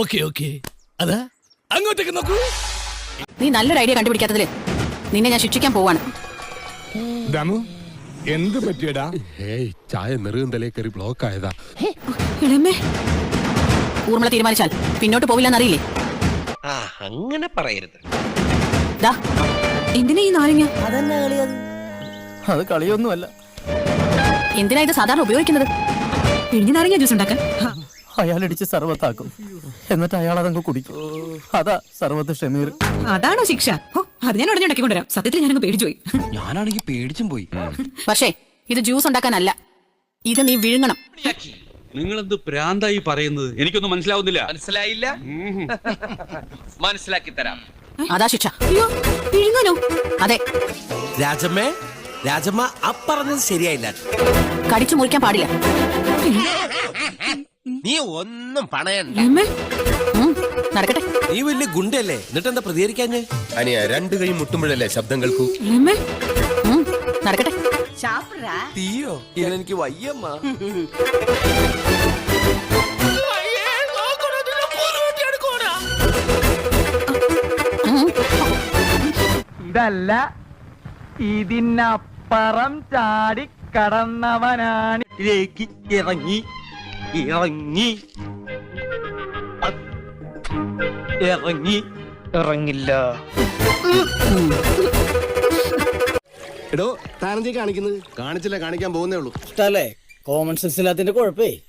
Okay okay. അതാ അങ്ങോട്ടേക്ക് നോക്കൂ. നീ നല്ലൊരു ഐഡിയ കണ്ടുപിടിക്കാത്തതിൽ നിന്നെ ഞാൻ ശിക്ഷിക്കാൻ പോവാണ്. ദമു എന്ത് പറ്റിയടാ? ഏയ് ചായ നെറുകന്തലേ കയറി ബ്ലോക്ക് ആയതാ. ഇളമേ ഊർമിള തീരുമാനിച്ചാൽ പിന്നോട്ട് പോവില്ലെന്നറിയില്ലേ? ആ അങ്ങനെ പറയരുത്. ദാ എന്തിനാ ഈ നാരങ്ങ? അത് കളിയൊന്നുമല്ല. എന്തിനാ ഇത് സാധാരണ ഉപയോഗിക്കുന്നത്? പിഴിഞ്ഞ നാരങ്ങ ജ്യൂസ് ഉണ്ടാക്കാൻ. അയാളടിച്ച് സർവത്താക്കും. എന്നിട്ട് അയാൾ അതങ്ങ് കുടിക്കും. അതാ സർവത്ത് ഷമീർ. അതാണോ ശിക്ഷ? അത് ഞാൻ ഉടനെ കൊണ്ടുവരാം. സത്യത്തിൽ ഞാനങ്ങ് പേടിച്ചു പോയി. ഞാനാണെങ്കിൽ പേടിച്ചും പോയി. പക്ഷേ ഇത് ജ്യൂസ് ഉണ്ടാക്കാനല്ല. ഇത് നീ വിഴുങ്ങണം. നിങ്ങൾ എന്ത് പ്രാന്തായി പറയുന്നത്? എനിക്കൊന്നും മനസ്സിലാവുന്നില്ല. മനസ്സിലായില്ല? മനസ്സിലാക്കി തരാം. അതാ ശിക്ഷ. വിഴുങ്ങാനോ? അതെ. രാജമ്മേ രാജമ്മ അപ്പറഞ്ഞത് ശരിയായില്ല. കടിച്ചു മുറിക്കാൻ പാടില്ല. നീ ഒന്നും പണയണ്ട നടക്കട്ടെ. നീ വലിയ ഗുണ്ടല്ലേ എന്നിട്ട് എന്താ പ്രതികരിക്കാഞ്ഞ്? അനിയ രണ്ടു കൈ മുട്ടുമ്പോഴല്ലേ ശബ്ദം കേൾക്കൂ. നടക്കട്ടെ. തീയോ? ഇതെനിക്ക് വയ്യമ്മ. ഇതല്ല ഇതിനപ്പുറം ചാടി കടന്നവനാണ് ഇതിലേക്ക് ഇറങ്ങി. ഇറങ്ങി. ഇറങ്ങി. ഇറങ്ങില്ല. എടോ താനെന്തീ കാണിക്കുന്നത്? കാണിച്ചില്ല കാണിക്കാൻ പോകുന്നേ ഉള്ളൂ. ഇഷ്ടല്ലേ? കോമൺ സെൻസ് ഇല്ലാത്തതിന്റെ കുഴപ്പേ.